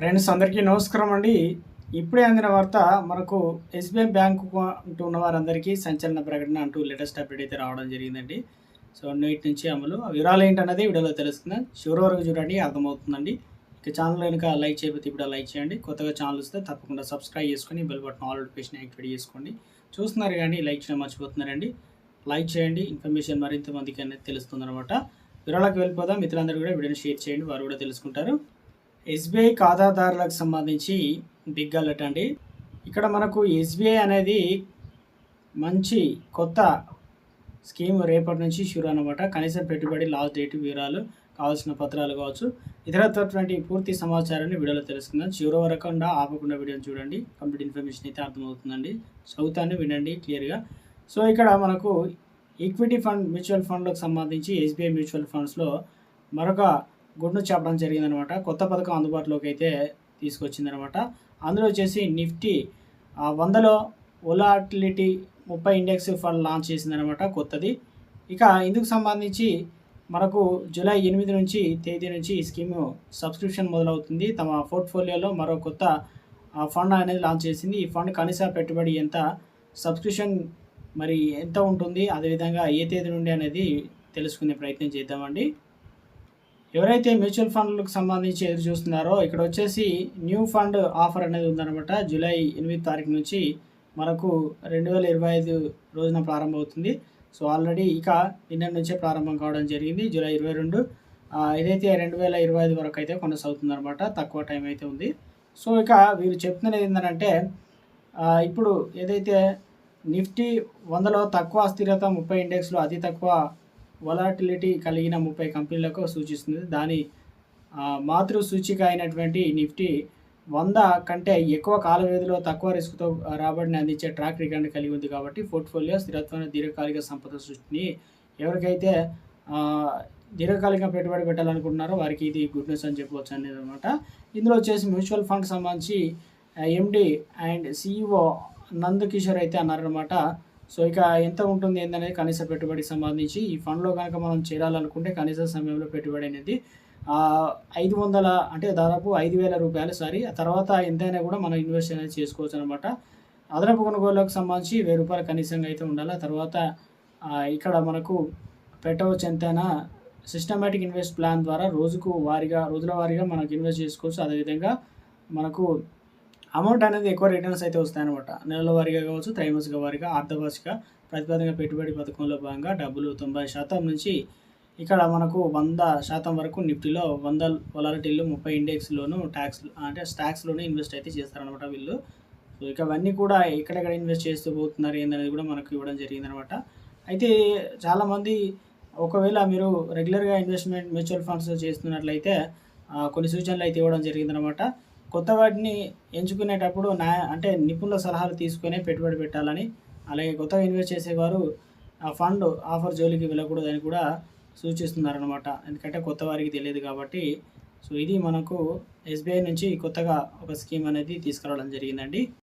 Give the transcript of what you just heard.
Friends అందరికీ నమస్కారం అండి. ఇప్పుడే అందిన వార్త మనకు ఎస్బీఐ బ్యాంకు అంటూ ఉన్న వారందరికీ సంచలన ప్రకటన అంటూ లేటెస్ట్ అప్డేట్ అయితే రావడం జరిగిందండి. సో నేటి నుంచి అమలు. ఆ వివరాలు ఏంటన్నది వీడియోలో తెలుస్తుంది. చివరి వరకు చూడండి అర్థమవుతుందండి. ఇక ఛానల్ కనుక లైక్ చేయకపోతే ఇప్పుడు లైక్ చేయండి. కొత్తగా ఛానల్ వస్తే తప్పకుండా సబ్స్క్రైబ్ చేసుకొని bell button all notification activate చేసుకోండి. చూస్తున్నారు కానీ లైక్ చేయడం మర్చిపోతున్నారండి. లైక్ చేయండి. ఇన్ఫర్మేషన్ మరింత మందికి అనేది తెలుస్తుంది అనమాట వివరాలకు వెళ్ళిపోదాం. మిత్రులందరూ కూడా వీడియోని షేర్ చేయండి. వారు కూడా తెలుసుకుంటారు. ఎస్బీఐ ఖాతాదారులకు సంబంధించి బిగ్ అలర్ట్ అండి. ఇక్కడ మనకు ఎస్బీఐ అనేది మంచి కొత్త స్కీమ్ రేపటి నుంచి షూర్ అనమాట కనీసం పెట్టుబడి లాస్ట్ డేట్ వివరాలు కావాల్సిన పత్రాలు కావచ్చు. ఇతరత్వంటి పూర్తి సమాచారాన్ని వీడియోలో తెలుసుకుందాం. చివరి వరకుండా ఆపకుండా వీడియోని చూడండి. కంప్లీట్ ఇన్ఫర్మేషన్ అయితే అర్థమవుతుందండి. చదువుతాన్ని వినండి క్లియర్గా. సో ఇక్కడ మనకు ఈక్విటీ ఫండ్ మ్యూచువల్ ఫండ్లకు సంబంధించి ఎస్బీఐ మ్యూచువల్ ఫండ్స్లో మరొక గుడ్ను చెప్పడం జరిగిందనమాట. కొత్త పథకం అందుబాటులోకి అయితే తీసుకొచ్చిందనమాట. అందులో వచ్చేసి నిఫ్టీ వందలో ఒలాటిలిటీ ముప్పై ఇండెక్స్ ఫండ్ లాంచ్ చేసిందనమాట కొత్తది. ఇక ఇందుకు సంబంధించి మనకు జూలై ఎనిమిది నుంచి తేదీ నుంచి ఈ స్కీము సబ్స్క్రిప్షన్ మొదలవుతుంది. తమ పోర్ట్ఫోలియోలో మరో కొత్త ఫండ్ అనేది లాంచ్ చేసింది. ఈ ఫండ్ కనీస పెట్టుబడి ఎంత సబ్స్క్రిప్షన్ మరి ఎంత ఉంటుంది అదేవిధంగా ఏ తేదీ నుండి అనేది తెలుసుకునే ప్రయత్నం చేద్దామండి. ఎవరైతే మ్యూచువల్ ఫండ్లకు సంబంధించి ఎదురు చూస్తున్నారో ఇక్కడ వచ్చేసి న్యూ ఫండ్ ఆఫర్ అనేది ఉందన్నమాట. జూలై ఎనిమిది తారీఖు నుంచి మనకు రెండు వేల ఇరవై ఐదు రోజున ప్రారంభమవుతుంది. సో ఆల్రెడీ ఇక నిన్న నుంచే ప్రారంభం కావడం జరిగింది జూలై ఇరవై రెండు. ఇదైతే రెండు వేల ఇరవై ఐదు వరకు అయితే కొనసాగుతుంది అనమాట తక్కువ టైం అయితే ఉంది. సో ఇక వీరు చెప్తున్నది ఏంటంటే ఇప్పుడు ఏదైతే నిఫ్టీ వందలో తక్కువ అస్థిరత ముప్పై ఇండెక్స్లో అతి తక్కువ వలాటిలిటీ కలిగిన ముప్పై కంపెనీలకు సూచిస్తుంది. దాని మాతృ సూచిక అయినటువంటి నిఫ్టీ వంద కంటే ఎక్కువ కాల వ్యవధిలో తక్కువ రిస్క్తో రాబడిని అందించే ట్రాక్ రికార్డ్ కలిగి ఉంది కాబట్టి పోర్ట్ఫోలియో స్థిరత్వమైన దీర్ఘకాలిక సంపద సృష్టిని ఎవరికైతే దీర్ఘకాలిక పెట్టుబడి పెట్టాలనుకుంటున్నారో వారికి ఇది గుడ్ న్యూస్ అని చెప్పవచ్చు అనేది అనమాట ఇందులో వచ్చేసి మ్యూచువల్ ఫండ్ సంబంధించి MD and CEO Nanda Kishore అయితే అన్నారనమాట సో ఇక ఎంత ఉంటుంది ఏందనేది కనీస పెట్టుబడికి సంబంధించి ఈ ఫండ్లో కనుక మనం చేరాలనుకుంటే కనీస సమయంలో పెట్టుబడి అనేది ఐదు వందల అంటే దాదాపు ఐదు వేల రూపాయలు సారీ ఆ తర్వాత ఎంతైనా కూడా మనం ఇన్వెస్ట్ అనేది చేసుకోవచ్చు అనమాట అదనపు కొనుగోలకు సంబంధించి వెయ్యి రూపాయలు కనీసంగా అయితే ఉండాలి. ఆ తర్వాత ఇక్కడ మనకు పెట్టవచ్చు ఎంతైనా సిస్టమేటిక్ ఇన్వెస్ట్ ప్లాన్ ద్వారా రోజుకు వారిగా రోజుల వారీగా మనకు ఇన్వెస్ట్ చేసుకోవచ్చు. అదేవిధంగా మనకు అమౌంట్ అనేది ఎక్కువ రిటర్న్స్ అయితే వస్తాయన్నమాట. నెలల వారీగా కావచ్చు త్రైమాసిక వారీగా అర్ధవార్షిక ప్రతిపాదక పెట్టుబడి పథకంలో భాగంగా డబ్బులు తొంభై శాతం నుంచి ఇక్కడ మనకు వంద శాతం వరకు నిఫ్టీలో వంద వలాలిటీలు ముప్పై ఇండెక్స్లోను ట్యాక్స్ అంటే స్టాక్స్లోనే ఇన్వెస్ట్ అయితే చేస్తారనమాట వీళ్ళు. సో ఇక అవన్నీ కూడా ఎక్కడెక్కడ ఇన్వెస్ట్ చేస్తూ పోతున్నారు ఏందనేది కూడా మనకు ఇవ్వడం జరిగిందనమాట అయితే చాలామంది ఒకవేళ మీరు రెగ్యులర్గా ఇన్వెస్ట్మెంట్ మ్యూచువల్ ఫండ్స్ చేస్తున్నట్లయితే కొన్ని సూచనలు అయితే ఇవ్వడం జరిగిందనమాట కొత్త వాటిని ఎంచుకునేటప్పుడు నా అంటే నిపుణుల సలహాలు తీసుకునే పెట్టుబడి పెట్టాలని అలాగే కొత్తగా ఇన్వెస్ట్ చేసేవారు ఆ ఫండ్ ఆఫర్ జోలికి వెళ్ళకూడదని కూడా సూచిస్తున్నారనమాట ఎందుకంటే కొత్త వారికి తెలియదు కాబట్టి. సో ఇది మనకు ఎస్బీఐ నుంచి కొత్తగా ఒక స్కీమ్ అనేది తీసుకురావడం జరిగిందండి.